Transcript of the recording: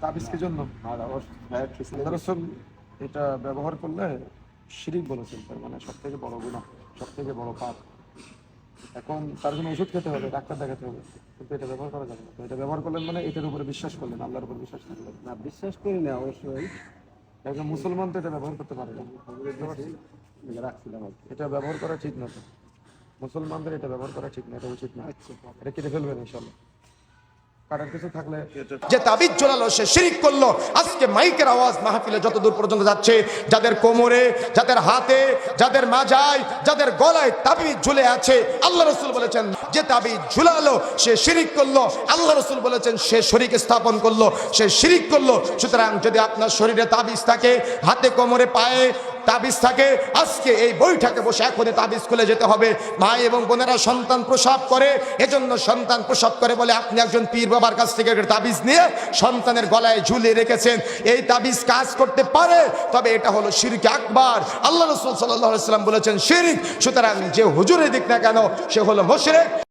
তাবিজ কি জন্য? আল্লাহ রসুল এটা ব্যবহার করলে শিরিক বলেছেন তার মানে সব থেকে বড় গুণা সব থেকে বড় পাপ। এখন তার জন্য ওষুধ খেতে হবে ডাক্তার দেখাতে হবে। কিন্তু এটা ব্যবহার করা যাবে না। তো এটা ব্যবহার করলেন মানে এটার উপরে বিশ্বাস করলেন আল্লাহর উপর বিশ্বাস করলেন। না বিশ্বাস করি না অবশ্যই। একজন মুসলমান তো এটা ব্যবহার করতে পারে না। রাখছিলাম আর। এটা ব্যবহার করা ঠিক না। তো মুসলমানদের এটা ব্যবহার করা ঠিক না এটা উচিত না। এটা কেটে ফেলবেন ইনশাল্লাহ যে তাবিজ ঝোলালো সে শিরিক করল। আজকে মাইকের আওয়াজ মাহফিলে যত দূর পর্যন্ত যাচ্ছে যাদের কোমরে যাদের হাতে যাদের মাজায় যাদের গলায় তাবিজ ঝুলে আছে আল্লাহ রসুল বলেছেন যে তাবিজ ঝুলালো সে শিরিক করল। আল্লাহ রসুল বলেছেন সে শরীক স্থাপন করল সে শিরিক করল। সুতরাং যদি আপনার শরীরে তাবিজ থাকে হাতে কোমরে পায়ে তাবিজ থাকে আজকে এই বইটাকে বসে এখনই তাবিজ খুলে যেতে হবে। ভাই এবং বোনেরা সন্তান প্রসব করে এজন্য সন্তান প্রসব করে বলে আপনি একজন পীর বাবার কাছ থেকে তাবিজ নিয়ে সন্তানের গলায় ঝুলিয়ে রেখেছেন। এই তাবিজ কাজ করতে পারে, তবে এটা হলো শিরিক আকবার। আল্লাহ রসুল সাল্লাহ সাল্লাম বলেছেন, শিরিক, সুতরাং যে হুজুরে দিক না কেন, সে হলো মোশরেক।